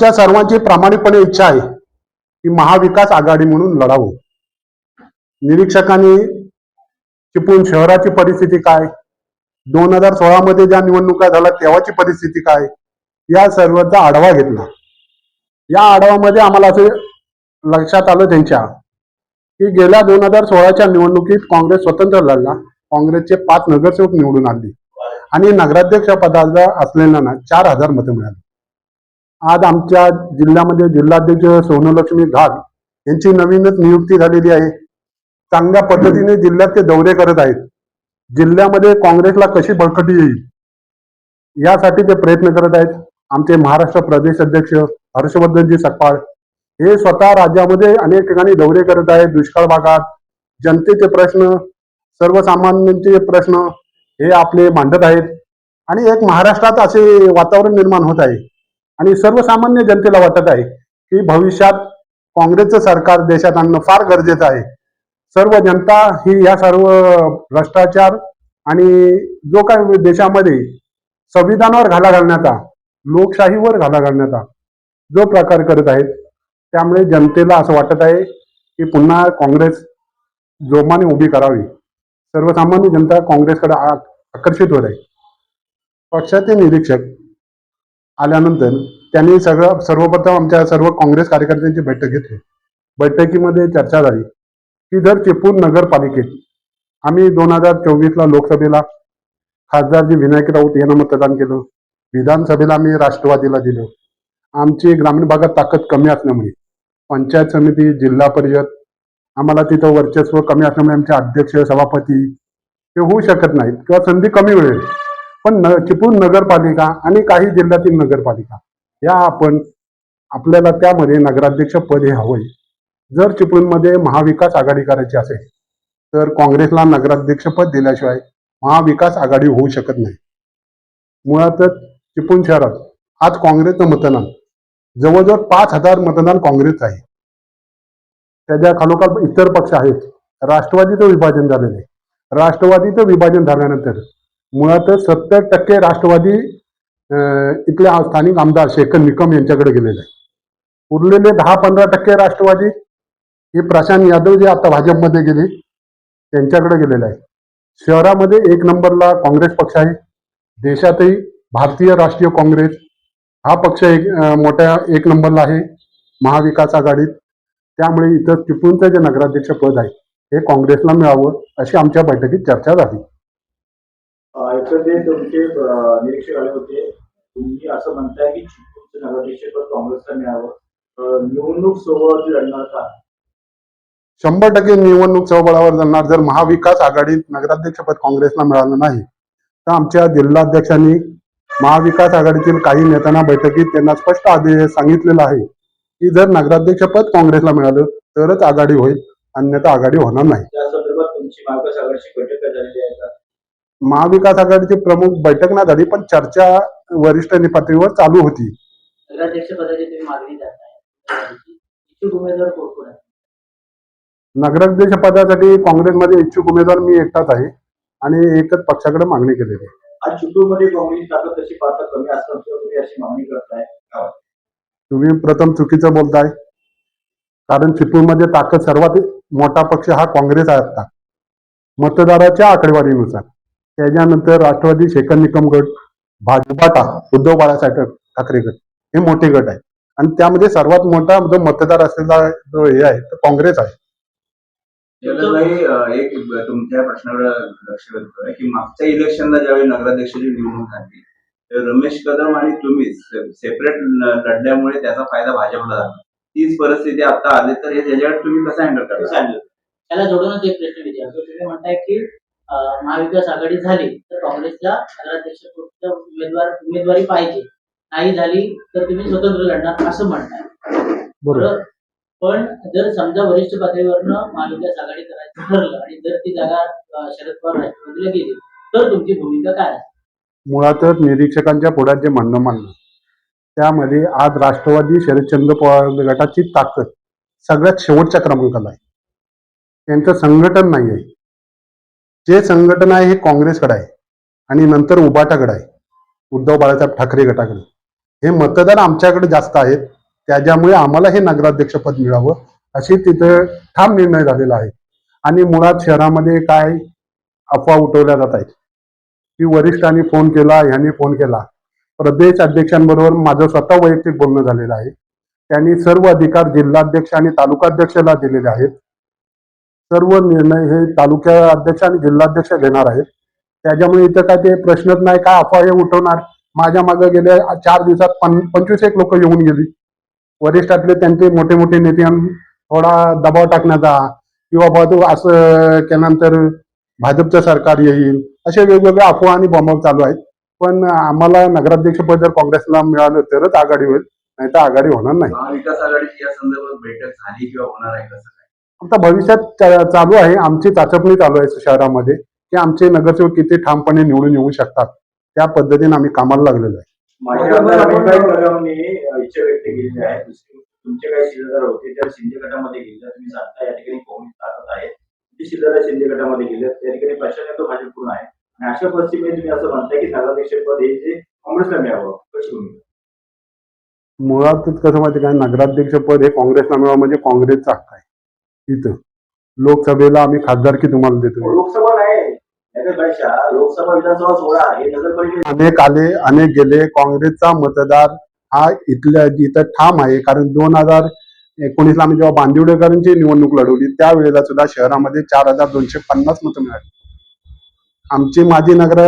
आमच्या सर्वांची प्रामाणिकपणे इच्छा आहे की महाविकास आघाडी म्हणून लढावं. निरीक्षकांनी चिपळूण शहराची परिस्थिती काय? दोन हजार सोळामध्ये ज्या निवडणुका झाल्या तेव्हाची परिस्थिती काय? या सर्वांचा आढावा घेतला. या आढावामध्ये आम्हाला असे लक्षात आलं त्यांच्या की गेल्या दोन हजार सोळाच्या निवडणुकीत काँग्रेस स्वतंत्र लढला. काँग्रेसचे पाच नगरसेवक निवडून आले. आणि नगराध्यक्ष पदाचा असलेल्यांना चार हजार मतं मिळाली. आज आमच्या जिल्ह्यामध्ये जिल्हाध्यक्ष सोनलक्ष्मी घाट यांची नवीनच नियुक्ती झालेली आहे. चांगल्या पद्धतीने जिल्ह्यात ते दौरे करत आहेत. जिल्ह्यामध्ये काँग्रेसला कशी बळकटी येईल? यासाठी ते प्रयत्न करत आहेत. आमचे महाराष्ट्र प्रदेश अध्यक्ष हर्षवर्धनजी सकपाळ हे स्वतः राज्यामध्ये अनेक ठिकाणी दौरे करत आहेत. दुष्काळ भागात जनतेचे प्रश्न सर्वसामान्यांचे प्रश्न हे आपले मांडत आहेत. आणि एक महाराष्ट्रात असे वातावरण निर्माण होत आहे. आणि सर्वसामान्य जनतेला वाटत आहे की भविष्यात काँग्रेसचं सरकार देशात आणणं फार गरजेचं आहे. सर्व जनता ही या सर्व भ्रष्टाचार आणि जो काय देशामध्ये संविधानावर घाला घालण्याचा लोकशाहीवर घाला घालण्याचा जो प्रकार करत आहेत त्यामुळे जनतेला असं वाटत आहे की पुन्हा काँग्रेस जोमाने उभी करावी. सर्वसामान्य जनता काँग्रेसकडे आ- आकर्षित होत आहे. पक्षाचे निरीक्षक आल्यानंतर त्यांनी सगळं सर्वप्रथम आमच्या सर्व काँग्रेस कार्यकर्त्यांची बैठक घेतली. बैठकीमध्ये चर्चा झाली की जर चिपळूण नगरपालिकेत आम्ही दोन हजार चोवीसला लोकसभेला खासदार जी विनायक राऊत यांना मतदान केलं विधानसभेला आम्ही राष्ट्रवादीला दिलं. आमची ग्रामीण भागात ताकद कमी असल्यामुळे पंचायत समिती जिल्हा परिषद आम्हाला तिथं वर्चस्व कमी असल्यामुळे आमचे अध्यक्ष सभापती ते होऊ शकत नाहीत किंवा संधी कमी मिळेल. पण न चिपळूण नगरपालिका आणि काही जिल्ह्यातील नगरपालिका या आपण आपल्याला त्यामध्ये नगराध्यक्ष पद हे हवंय. जर चिपळूणमध्ये महाविकास आघाडी करायची असेल तर काँग्रेसला नगराध्यक्ष पद दिल्याशिवाय महाविकास आघाडी होऊ शकत नाही. मुळातच चिपळूण शहरात आज काँग्रेसचं मतदान जवळजवळ पाच हजार मतदान काँग्रेस आहे. त्याच्या खालोखाल इतर पक्ष आहेत. राष्ट्रवादीचं विभाजन झालेलं आहे. राष्ट्रवादीचं विभाजन झाल्यानंतर मुळातच सत्तर टक्के राष्ट्रवादी इथले स्थानिक आमदार शेखर निकम यांच्याकडे गेलेले आहे उरलेले दहा पंधरा टक्के राष्ट्रवादी हे प्रशांत यादव जे आता भाजपमध्ये गेले त्यांच्याकडे गेलेले आहे शहरामध्ये एक नंबरला काँग्रेस पक्ष आहे. देशातही भारतीय राष्ट्रीय काँग्रेस हा पक्ष एक मोठ्या एक नंबरला आहे महाविकास आघाडीत. त्यामुळे इथं चिपळूणचं जे नगराध्यक्ष पद आहे हे काँग्रेसला मिळावं अशी आमच्या बैठकीत चर्चा झाली. एकंदरीत तुमचे अं, निरीक्षक आले होते तुम्ही असं म्हणताय की चिपळूणचं नगराध्यक्षपद काँग्रेसला मिळावं. निवडणूक सोबत लढणार का? शंभर टक्के निवडणूक चळवळावर जाणार जर महाविकास आघाडीत नगराध्यक्षपद काँग्रेसला मिळालं नाही तर आमच्या जिल्हाध्यक्षांनी महाविकास आघाडीतील काही नेत्यांना बैठकीत त्यांना स्पष्ट आदेश सांगितलेला आहे की जर नगराध्यक्षपद काँग्रेसला मिळालं तरच आघाडी होईल अन्यथा आघाडी होणार नाही. त्या संदर्भात तुमची महाविकास आघाडीची बैठक झालेली आहे का? महाविकास आघाडीची प्रमुख बैठक ना झाली पण चर्चा वरिष्ठ पातळीवर चालू होती. नगराध्यक्ष पदाची तुम्ही मागणी करताय. इच्छुक उमेदवार कोण कोण आहे? नगराध्यक्ष पदासाठी काँग्रेसमध्ये इच्छुक उमेदवार मी एकटाच आहे आणि एकच पक्षाकडे मागणी केलेली आहे. तुम्ही प्रथम चुकीचं बोलताय. कारण चिपळूणमध्ये ताकद सर्वात मोठा पक्ष हा काँग्रेस आहे आता. मतदाराच्या आकडेवारीनुसार. त्याच्यानंतर राष्ट्रवादी शेखर निकम गट भाजपाटा उद्धव बाळासाहेब ठाकरे गट हे मोठे गट आहे आणि त्यामध्ये सर्वात मोठा जो मतदार असलेला जो हे आहे तो काँग्रेस आहे. एक तुमच्या प्रश्नावर लक्ष वेधत आहे की मागच्या इलेक्शनला ज्यावेळी नगराध्यक्षाची निवडणूक झाली तर रमेश कदम आणि तुम्ही सेपरेट लढल्यामुळे त्याचा फायदा भाजपला झाला. तीच परिस्थिती आता आली तर हे त्याच्यावर तुम्ही कसं हँडल करता? त्याला जोडूनच एक प्रश्न विचारतो. तुम्ही म्हणताय की महाविकास आघाडी झाली तर काँग्रेसला नगराध्यक्ष उमेदवार उमेदवारी पाहिजे. नाही झाली तर तुम्ही स्वतंत्र लढणार असं म्हणताय. बरोबर. बरं. पण जर समजा वरिष्ठ पातळीवरनं महाविकास आघाडी करायचं ठरलं आणि जर ती जागा शरद पवार राष्ट्रवादीला गेली तर तुमची भूमिका काय मुळातच निरीक्षकांच्या पुढ्यात जे म्हणणं मांडलं त्यामध्ये आज राष्ट्रवादी शरदचंद्र पवार गटाची ताकद सगळ्यात शेवटच्या क्रमांकाला आहे. त्यांचं संघटन नाही आहे जे संघटन आहे हे काँग्रेसकडे आहे. आणि नंतर उबाटाकडे आहे. उद्धव बाळासाहेब ठाकरे गटाकडे. हे मतदार आमच्याकडे जास्त आहेत त्याच्यामुळे आम्हाला हे नगराध्यक्षपद मिळावं अशी तिथे ठाम निर्णय झालेला आहे. आणि मुळात शहरामध्ये काय अफवा उठवल्या जात आहेत. की वरिष्ठांनी फोन केला ह्यांनी फोन केला. प्रदेश अध्यक्षांबरोबर माझं स्वतः वैयक्तिक बोलणं झालेलं आहे. त्यांनी सर्व अधिकार जिल्हाध्यक्ष आणि तालुकाध्यक्षाला दिलेले आहेत. सर्व निर्णय हे तालुक्या अध्यक्ष आणि जिल्हाध्यक्ष घेणार आहेत. त्याच्यामुळे इथं काय ते प्रश्नच नाही काय अफवा हे उठवणार. माझ्या मागे गेल्या चार दिवसात पं पंचवीस एक लोक येऊन गेली. वरिष्ठातले त्यांचे मोठे मोठे नेते थोडा दबाव टाकण्याचा किंवा बा असं केल्यानंतर भाजपचं सरकार येईल. असे वेगवेगळे अफवा आणि बॉम्ब चालू आहेत. पण आम्हाला नगराध्यक्षपद जर काँग्रेसला मिळालं तरच आघाडी होईल नाही तर आघाडी होणार नाही. विकास आघाडीची या संदर्भात बैठक झाली किंवा होणार आहे कसं आता भविष्यात चालू आहे. आमची चाचपणी चालू आहे शहरामध्ये की आमचे नगरसेवक किती ठामपणे निवडून येऊ शकतात त्या पद्धतीने आम्ही कामाला लागलेलो आहे. तुमचे काही होते त्या शिंदे गटामध्ये गेले तुम्ही सांगता या ठिकाणी काँग्रेस ताकद आहे. ते शिलेदार शिंदे गटामध्ये गेले? त्या ठिकाणी प्रशासन तो भाजपकडून आहे. आणि अशा परिस्थितीमध्ये तुम्ही असं म्हणताय की नगराध्यक्ष पद हे जे काँग्रेसला मिळावं कशी भूमिका मुळातच कसं माहिती काय नगराध्यक्षपद हे काँग्रेसला मिळावं म्हणजे काँग्रेसचा हक्क आहे. इथं. लोकसभेला आम्ही खासदारकी तुम्हाला देतो? लोकसभा नाही. लोकसभा विधानसभा सोळा हे अनेक आले अनेक गेले. काँग्रेसचा मतदार हा इथल्या इथं ठाम आहे. कारण दोन हजार एकोणीसला आम्ही जेव्हा बांदिवडेकरांची निवडणूक लढवली त्यावेळेला सुद्धा शहरामध्ये चार हजार दोनशे पन्नास मतं मिळाली. आमची माझी नगर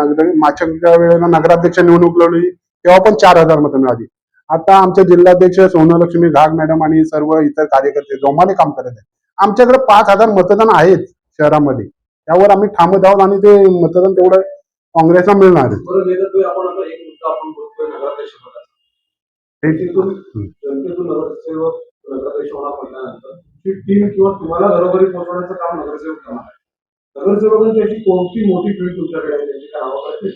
नगर मागच्या वेळेला नगराध्यक्ष निवडणूक लढवली तेव्हा पण चार हजार मतं मिळाली. आता आमचे जिल्हाध्यक्ष सोनलक्ष्मी घाग मॅडम आणि सर्व इतर कार्यकर्ते जोमाने काम करत आहेत. आमच्याकडे पाच हजार मतदान आहेत शहरामध्ये. त्यावर आम्ही ठामत आहोत आणि ते मतदान तेवढं काँग्रेसला मिळणार टीम किंवा तुम्हाला घरोघरी पोहोचवण्याचं काम नगरसेवक करणार आहे. नगरसेवकांची अशी कोणती मोठी फील्ड तुमच्याकडे आहे त्यांची काय?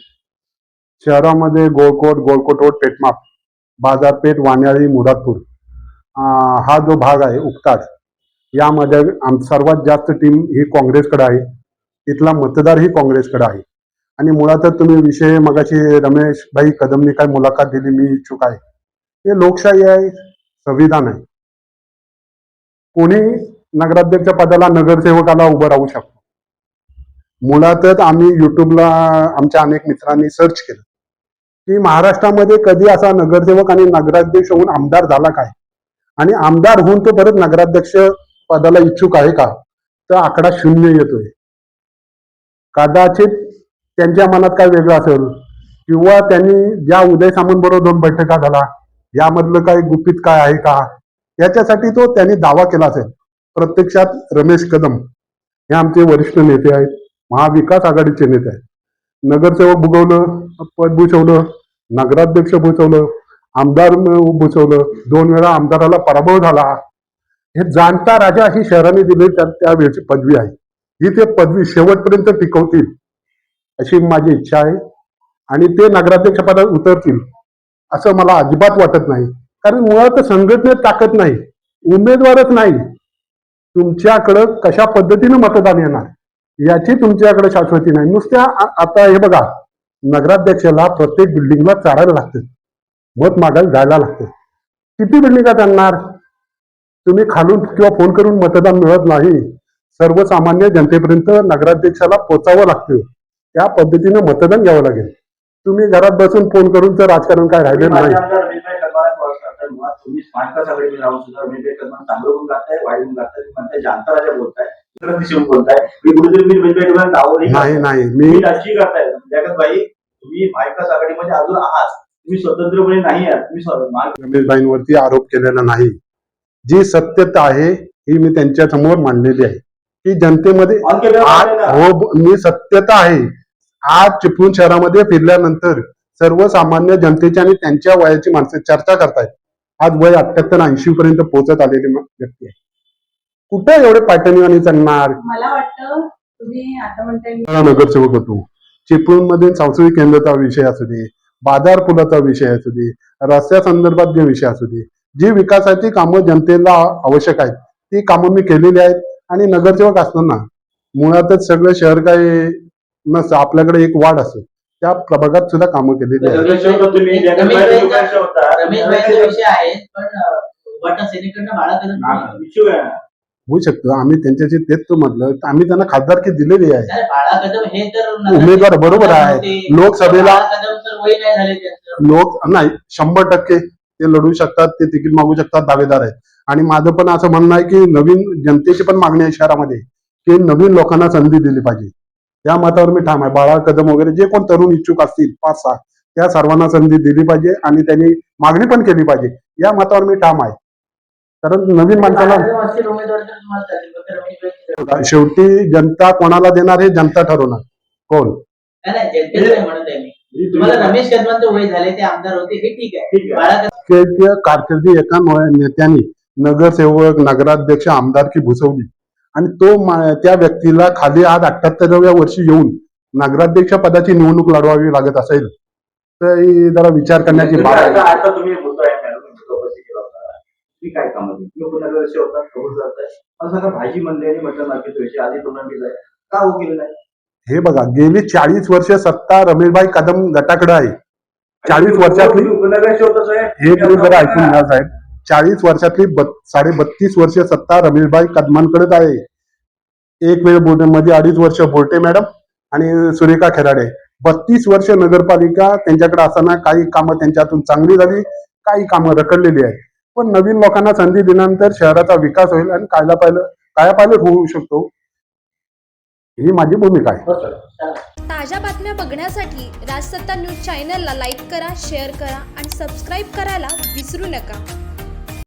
शहरामध्ये गोळकोट गोळकोट रोड पेटमाप. बाजारपेठ वाण्याळी मुरादपूर. हा जो भाग आहे उक्ताड यामध्ये आम सर्वात जास्त टीम ही काँग्रेसकडे आहे. इथला मतदारही काँग्रेसकडे आहे. आणि मुळातच तुम्ही विषय मगाशी रमेश भाई कदमनी काय मुलाखत दिली मी इच्छुक आहे. हे लोकशाही आहे संविधान आहे. कोणी नगराध्यक्ष पदाला नगरसेवकाला उभं राहू शकतो. मुळातच आम्ही युट्यूबला आमच्या अनेक मित्रांनी सर्च केलं. की महाराष्ट्रामध्ये कधी असा नगरसेवक आणि नगराध्यक्ष होऊन आमदार झाला काय? आणि आमदार होऊन तो परत नगराध्यक्ष पदाला इच्छुक आहे का? तर आकडा शून्य येतोय. कदाचित त्यांच्या मनात काय वेगळं असेल किंवा त्यांनी ज्या उदय सामंत बरोबर दोन बैठका झाला यामधलं काही गुपित काय आहे का? याच्यासाठी तो त्यांनी दावा केला असेल. प्रत्यक्षात रमेश कदम हे आमचे वरिष्ठ नेते आहेत महाविकास आघाडीचे नेते आहेत. नगरसेवक भुगवलं पद भूषवलं नगराध्यक्ष भूषवलं आमदार न- दोन वेळा आमदाराला पराभव झाला. हे जाणता राजा ही शहराने दिली त्या त्यावेळची पदवी आहे. ही ते पदवी शेवटपर्यंत टिकवतील अशी माझी इच्छा आहे. आणि ते नगराध्यक्ष पदावर उतरतील असं मला अजिबात वाटत नाही. कारण मुळात संघटनेत ताकद नाही उमेदवारच नाही. तुमच्याकडं कशा पद्धतीनं मतदान येणार याची तुमच्याकडे शाश्वती नाही. नुसत्या आता हे बघा नगराध्यक्षाला प्रत्येक बिल्डिंगला चालायला लागतं. मत मागायला जायला लागतं. किती बिल्डिंगा चालणार तुम्ही खालून किंवा फोन करून मतदान मिळत नाही. सर्वसामान्य जनतेपर्यंत नगराध्यक्षाला पोचावं लागतं. त्या पद्धतीनं मतदान घ्यावं लागेल. तुम्ही घरात बसून फोन करून तर राजकारण काय राहिलेलं माझे नाही. आमदार रमेशभाई कदमाला कॉल करतात मुळात तुम्ही महाविकास आघाडीमध्ये राहून सुद्धा? रमेशभाई कदम चांगलं गुण गाताय वाईट गुण गाताय तुम्ही म्हणताय जानता राजा बोलताय दुसऱ्या दिशेने बोलताय. मी कुठेतरी मी रमेशभाई कदम नावं नाही नाही. मी तुम्ही महाविकास आघाडीमध्ये अजून आहात. तुम्ही स्वतंत्रपणे नाही आहात. तुम्ही रमेशभाईंवरती आरोप केलेला नाही. जी सत्यता आहे ही मी त्यांच्यासमोर मांडलेली आहे. की जनतेमध्ये. हो मी सत्यता आहे. आज चिपळूण शहरामध्ये फिरल्यानंतर सर्वसामान्य जनतेची आणि त्यांच्या वयाची माणसं चर्चा करतायत. आज वय अठ्याहत्तर ऐंशी पर्यंत पोहोचत आलेली व्यक्ती आहे. कुठे एवढे पाटणीवाणी चालणार? मला वाटतं तुम्ही आता म्हणताय नगरसेवक होतो. चिपळूणमध्ये सांस्कृतिक केंद्राचा विषय असू दे बाजार पुलाचा विषय असू दे रस्त्या संदर्भात जे विषय असू दे जी विकासाची कामं जनतेला आवश्यक आहेत ती कामं मी केलेली आहेत आणि नगरसेवक असताना मुळातच सगळं शहर काय नसतं आपल्याकडे एक वार्ड असतो. त्या प्रभागात सुद्धा कामं केलेली आहेत. होऊ शकतं. आम्ही त्यांच्याशी तेच तो म्हटलं तर आम्ही त्यांना खासदारकी दिलेली आहे. नाही, बाळा कदम हे तर उमेदवार बरोबर आहे. होते. लोकसभेला- बाळा कदम तर वय नाही झाले त्यांचं. लोक नाही शंभर टक्के ते लढू शकतात ते तिकीट मागू शकतात दावेदार आहेत. आणि माझं पण असं म्हणणं आहे की नवीन जनतेची पण मागणी आहे शहरामध्ये की नवीन लोकांना संधी दिली पाहिजे. त्या मतावर मी ठाम आहे. बाळा कदम वगैरे जे कोण तरुण इच्छुक असतील पाच सहा त्या सर्वांना संधी दिली पाहिजे आणि त्यांनी मागणी पण केली पाहिजे. या मतावर मी ठाम आहे. कारण नवीन माणसाला भाई शेवटी जनता कोणाला देणार हे जनता ठरवणार. कोण? हे कारकिर्दी एका नेत्याने नगरसेवक नगराध्यक्ष आमदारकी भूसवली. आणि तो त्या व्यक्तीला खाली आज अठ्याहत्तराव्या वर्षी येऊन नगराध्यक्ष पदाची निवडणूक लढवावी लागत असेल तर जरा विचार करण्याची तुम्ही बाब आहे आता आता तुम्ही मुद्दा आहे मॅडम मुद्दा उपस्थित केला तुम्ही काय कामं नगरसेवक होता कबूल करताय मला सांगा भाजी मंडई आणि मटण मार्केट आधी टोर्नामेंट आहे. का हो केलं नाही? हे बघा गेली चाळीस वर्ष सत्ता रमेशभाई कदम गटाकडे आहे. चाळीस वर्षातली आहे. हे तुम्ही जरा ऐकून घ्या साहेब. चाळीस वर्षातली साडे बत्तीस वर्ष सत्ता रमेशभाई कदमांकडेच आहे. एक वेळ बोर्डे मध्ये अडीच वर्ष बोर्टे मॅडम. आणि सुरेखा खेराडे. बत्तीस वर्ष नगरपालिका त्यांच्याकडे असताना काही कामं त्यांच्यातून चांगली झाली काही कामं रखडलेली आहेत. पण नवीन लोकांना संधी दिल्यानंतर शहराचा विकास होईल आणि कायला पाहिलं काया पाहिलं होऊ शकतो. ही माझी भूमिका आहे. हो. ताज्या बातम्या बघण्यासाठी राजसत्ता न्यूज चॅनलला लाईक करा शेअर करा आणि सबस्क्राईब करायला विसरू नका.